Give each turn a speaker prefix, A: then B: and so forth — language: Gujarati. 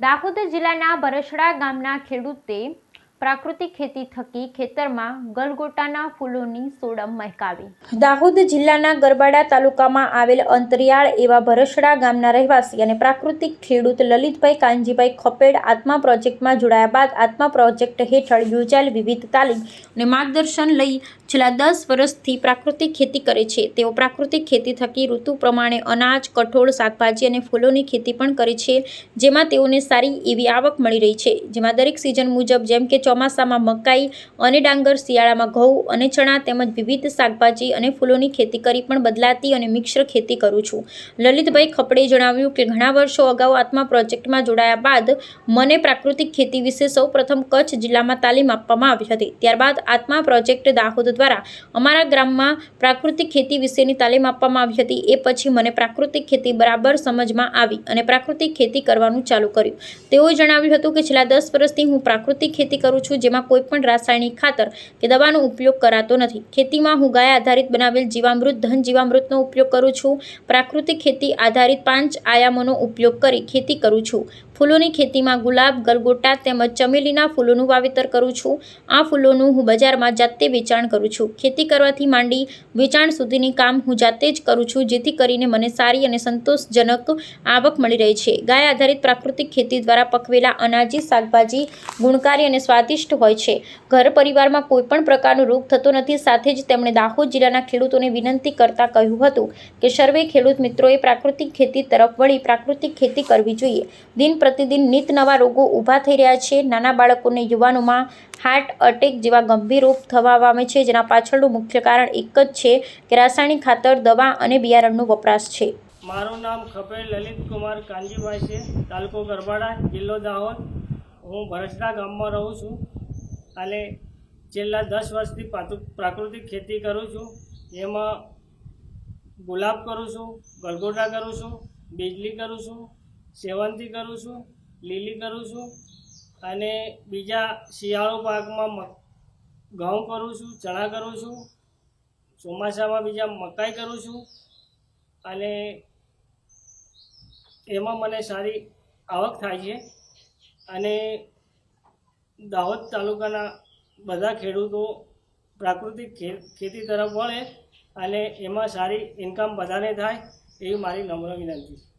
A: દાહોદ જિલ્લાના બરસડા ગામના ખેડૂતે પ્રાકૃતિક ખેતી થકી ખેતરમાં ગલગોટાના ફૂલોની સોડમ મહેકાવી. દાહોદ જિલ્લાના ગરબાડા તાલુકામાં આવેલ અંતરિયાળ એવા ભરસડા ગામના રહેવાસી અને પ્રાકૃતિક ખેડૂત લલિતભાઈ કાનજીભાઈ ખપેડ આત્મા પ્રોજેક્ટમાં જોડાયા બાદ આત્મા પ્રોજેક્ટ હેઠળ યોજાયેલ વિવિધ તાલીમ અને માર્ગદર્શન લઈ છેલ્લા દસ વર્ષથી પ્રાકૃતિક ખેતી કરે છે. તેઓ પ્રાકૃતિક ખેતી થકી ઋતુ પ્રમાણે અનાજ, કઠોળ, શાકભાજી અને ફૂલોની ખેતી પણ કરે છે, જેમાં તેઓને સારી એવી આવક મળી રહી છે. જેમાં દરેક સિઝન મુજબ જેમ કે ચોમાસામાં મકાઈ અને ડાંગર, શિયાળામાં ઘઉં અને ચણા તેમજ વિવિધ શાકભાજી અને ફૂલોની ખેતી કરી પણ બદલાતી અને મિશ્ર ખેતી કરું છું. લલિતભાઈ ખપડે જણાવ્યું કે, ઘણા વર્ષો અગાઉ આત્મા પ્રોજેક્ટમાં જોડાયા બાદ મને પ્રાકૃતિક ખેતી વિશે સૌ પ્રથમ કચ્છ જિલ્લામાં તાલીમ આપવામાં આવી હતી. ત્યારબાદ આત્મા પ્રોજેક્ટ દાહોદ દ્વારા અમારા ગ્રામમાં પ્રાકૃતિક ખેતી વિશેની તાલીમ આપવામાં આવી હતી. એ પછી મને પ્રાકૃતિક ખેતી બરાબર સમજમાં આવી અને પ્રાકૃતિક ખેતી કરવાનું ચાલુ કર્યું. તેઓએ જણાવ્યું હતું કે, છેલ્લા દસ વર્ષથી હું પ્રાકૃતિક ખેતી કરું છું, જેમાં કોઈ પણ રાસાયણિક ખાતર કે દવાનો ઉપયોગ કરાતો નથી. ખેતીમાં હું ગાય આધારિત બનાવેલ જીવામૃત, ધન જીવામૃતનો ઉપયોગ કરું છું. પ્રાકૃતિક ખેતી આધારિત પાંચ આયામોનો ઉપયોગ કરી ખેતી કરું છું. ફૂલોની ખેતીમાં ગુલાબ ગલગોટા તેમજ ચમેલીના ફૂલોનું વાવેતર કરું છું. આ ફૂલોનું હું બજારમાં જાતે વેચાણ કરું છું. ખેતી કરવાથી માંડી વેચાણ સુધીની કામ હું જાતે જ કરું છું, જેથી કરીને મને સારી અને સંતોષજનક આવક મળી રહી છે. ગાય આધારિત પ્રાકૃતિક ખેતી દ્વારા પકવેલા અનાજી, શાકભાજી ગુણકારી અને સ્વાદિષ્ટ હોય છે. ઘર પરિવારમાં કોઈપણ પ્રકારનો રોગ થતો નથી. સાથે જ તેમણે દાહોદ જિલ્લાના ખેડૂતોને વિનંતી કરતા કહ્યું હતું કે, સર્વે ખેડૂત મિત્રોએ પ્રાકૃતિક ખેતી તરફ વળી પ્રાકૃતિક ખેતી કરવી જોઈએ. દિન પ્રતિદિન નિત નવા રોગો ઊભા થઈ રહ્યા છે. નાના બાળકોને યુવાનોમાં હાર્ટ અટેક જેવા ગંભીર રોગ થવા પામે છે. જેના પાછળનું મુખ્ય કારણ એક જ છે કે રાસાયણિક ખાતર, દવા અને બિયારણનો વપરાશ છે.
B: મારું નામ ખપેડ લલિત કુમાર કાનજીભાઈ છે. તાલુકો ગરબાડા, જિલ્લો દાહોદ. હું ભરસડા ગામમાં રહું છું અને છેલ્લા દસ વર્ષથી પ્રાકૃતિક ખેતી કરું છું. એમાં ગુલાબ કરું છું, ગલગોટા કરું છું, બીજલી કરું છું સેવંતી કરું છું, લીલી કરું છું અને બીજા શિયાળો પાકમાં ઘઉં કરું છું, ચણા કરું છું, ચોમાસામાં બીજા મકાઈ કરું છું અને એમાં મને સારી આવક થાય છે અને દાહોદ તાલુકાના બધા ખેડૂતો પ્રાકૃતિક ખેતી તરફ વળે અને એમાં સારી ઇન્કમ બધાને થાય એવી મારી નમ્ર વિનંતી છે.